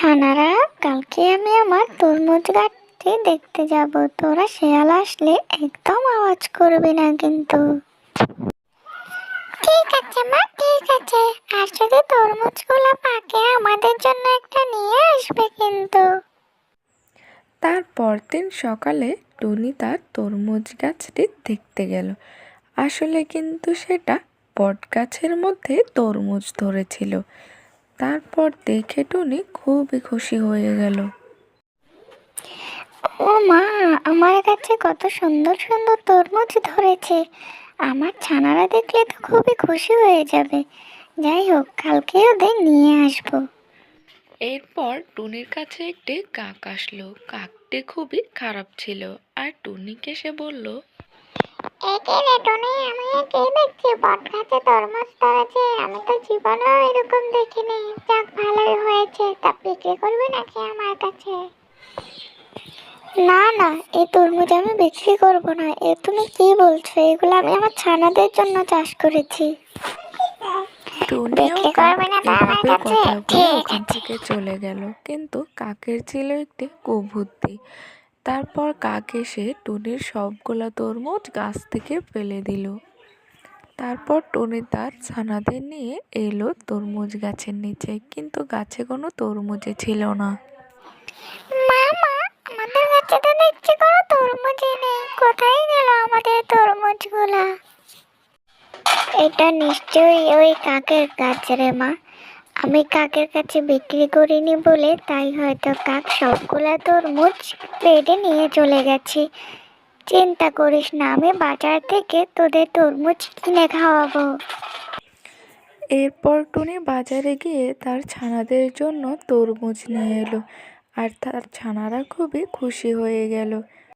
ছানারা, কালকে আমি আমার তরমুজ গাছটি দেখতে যাব। তোরা শেয়াল আসলে একদম আওয়াজ করবি না কিন্তু। ঠিক আছে মা, ঠিক আছে। আর যদি তরমুজগুলো পাকে, আমাদের জন্য একটা নিয়ে আসবে কিন্তু। তার পরদিন সকালে টুনি তার তরমুজ গাছটি দেখতে গেল। আসলে কিন্তু সেটা বট গাছের মধ্যে তরমুজ ধরেছিল। তারপর দেখে টুনি খুবই খুশি হয়ে গেল। ও মা আমার কাছে কত সুন্দর সুন্দর তরমুজ ধরেছে। আমার ছানারা দেখলে তো খুবই খুশি হয়ে যাবে। যাই হোক কালকে ওদের নিয়ে আসব। এরপর টুনির কাছে একটি কাক আসলো। কাকটি খুবই খারাপ ছিল আর টুনিকে সে বলল একে রে টনি আমি একে দেখছি? বট গাছে তরমুজ ধরেছে। আমি তো জীবনেও এরকম দেখিনি। বিক্রি করবি নাকি আমার কাছে? না না এই তরমুজ আমি বিক্রি করব না। এ তুমি কি বলছো? এগুলো আমি আমার ছানাদের জন্য চাষ করেছি। টুনিও এভাবে কথা বলে ওখান থেকে চলে গেল। কিন্তু কাকের ছিল একটি কুবুদ্ধি। তারপর কাক এসে টুনির সবগুলা তরমুজ গাছ থেকে ফেলে দিল। তারপর টুনি তার ছানাদের নিয়ে এলো তরমুজ গাছের নিচে, কিন্তু গাছে কোনো তরমুজে ছিল না। মামা, আমাদের কোনো তরমুজই নেই। কোথায় গেল আমাদের এটা নিশ্চয়ই ওই কাকের গাছ রে মা। আমি কাকের কাছে বিক্রি করিনি বলে তাই হয়তো কাক সবগুলা তরমুজ পেটে নিয়ে চলে গেছে। চিন্তা করিস না, আমি বাজার থেকে তোদের তরমুজ কিনে খাওয়াবো। এরপর টুনি বাজারে গিয়ে তার ছানাদের জন্য তরমুজ নিয়ে এলো, আর তার ছানারা খুবই খুশি হয়ে গেল।